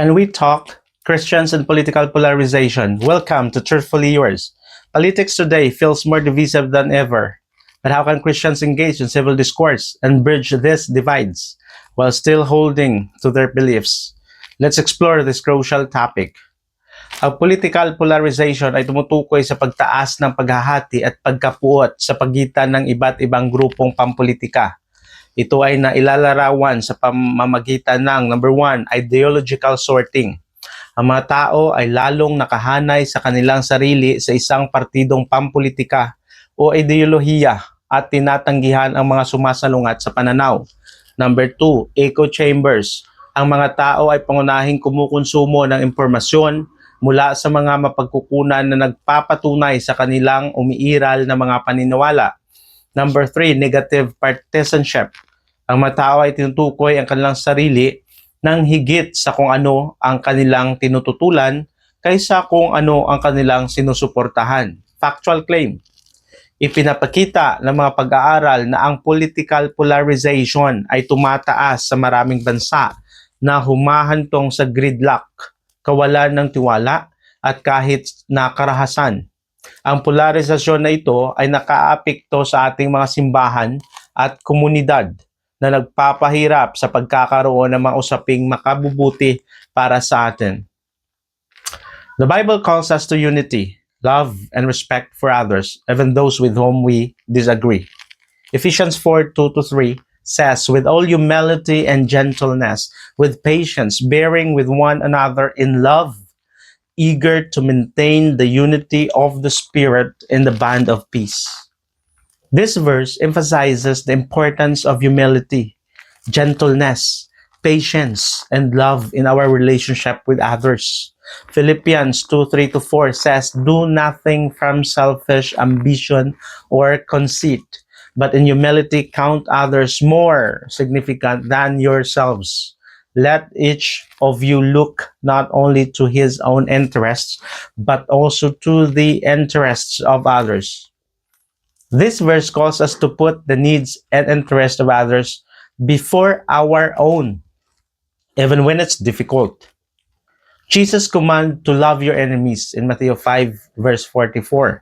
Can we talk? Christians and political polarization. Welcome to Truthfully Yours. Politics today feels more divisive than ever. But how can Christians engage in civil discourse and bridge these divides while still holding to their beliefs? Let's explore this crucial topic. Ang political polarization ay tumutukoy sa pagtaas ng paghahati at pagkapuot sa pagitan ng iba't ibang grupong pampolitika. Ito ay nailalarawan sa pamamagitan ng number one, ideological sorting. Ang mga tao ay lalong nakahanay sa kanilang sarili sa isang partidong pampolitika o ideolohiya at tinatanggihan ang mga sumasalungat sa pananaw. Number two, echo chambers. Ang mga tao ay pangunahing kumukonsumo ng impormasyon mula sa mga mapagkukunan na nagpapatunay sa kanilang umiiral na mga paniniwala. Number three, negative partisanship. Ang mga tao ay tinutukoy ang kanilang sarili ng higit sa kung ano ang kanilang tinututulan kaysa kung ano ang kanilang sinusuportahan. Factual claim. Ipinapakita ng mga pag-aaral na ang political polarization ay tumataas sa maraming bansa na humahantong sa gridlock, kawalan ng tiwala at kahit na karahasan. Ang polarisasyon na ito ay nakaapekto sa ating mga simbahan at komunidad na nagpapahirap sa pagkakaroon ng mga usaping makabubuti para sa atin. The Bible calls us to unity, love, and respect for others, even those with whom we disagree. Ephesians 4 2 to 3 says, With all humility and gentleness, with patience, bearing with one another in love, eager to maintain the unity of the Spirit in the band of peace. This verse emphasizes the importance of humility, gentleness, patience, and love in our relationship with others. Philippians 2 3 to 4 says, Do nothing from selfish ambition or conceit, but in humility count others more significant than yourselves. Let each of you look not only to his own interests, but also to the interests of others. This verse calls us to put the needs and interests of others before our own, even when it's difficult. Jesus' command to love your enemies in Matthew 5, verse 44,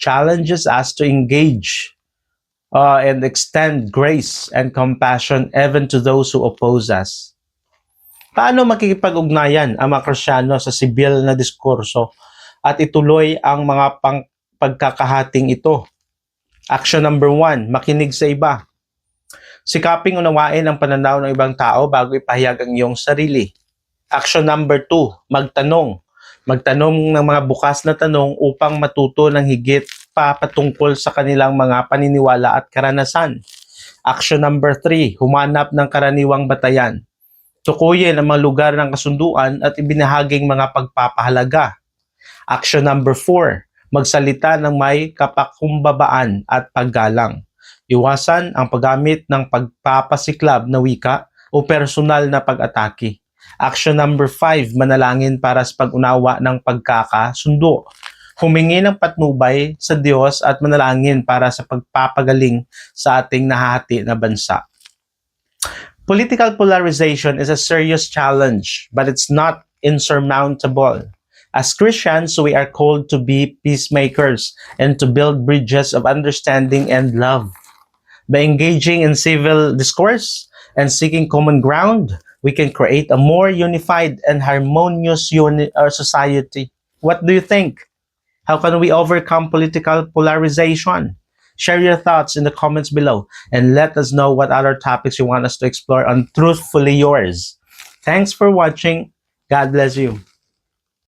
challenges us to engage uh, and extend grace and compassion even to those who oppose us. Paano makikipag-ugnayan ang mga Krisyano sa sibil na diskurso at ituloy ang mga pang pagkakahating ito? Action number one, makinig sa iba. Sikaping unawain ang pananaw ng ibang tao bago ipahayag ang iyong sarili. Action number two, magtanong. Magtanong ng mga bukas na tanong upang matuto ng higit pa patungkol sa kanilang mga paniniwala at karanasan. Action number three, humanap ng karaniwang batayan. Tukuyin ang mga lugar ng kasunduan at ibinahaging mga pagpapahalaga. Action number four, magsalita ng may kapakumbabaan at paggalang. Iwasan ang paggamit ng pagpapasiklab na wika o personal na pag-atake. Action number 5, manalangin para sa pag-unawa ng pagkakasundo. Humingi ng patnubay sa Diyos at manalangin para sa pagpapagaling sa ating nahati na bansa. Political polarization is a serious challenge, but it's not insurmountable. As Christians, we are called to be peacemakers and to build bridges of understanding and love. By engaging in civil discourse and seeking common ground, we can create a more unified and harmonious uni- uh, society. What do you think? How can we overcome political polarization? Share your thoughts in the comments below and let us know what other topics you want us to explore on Truthfully Yours. Thanks for watching. God bless you.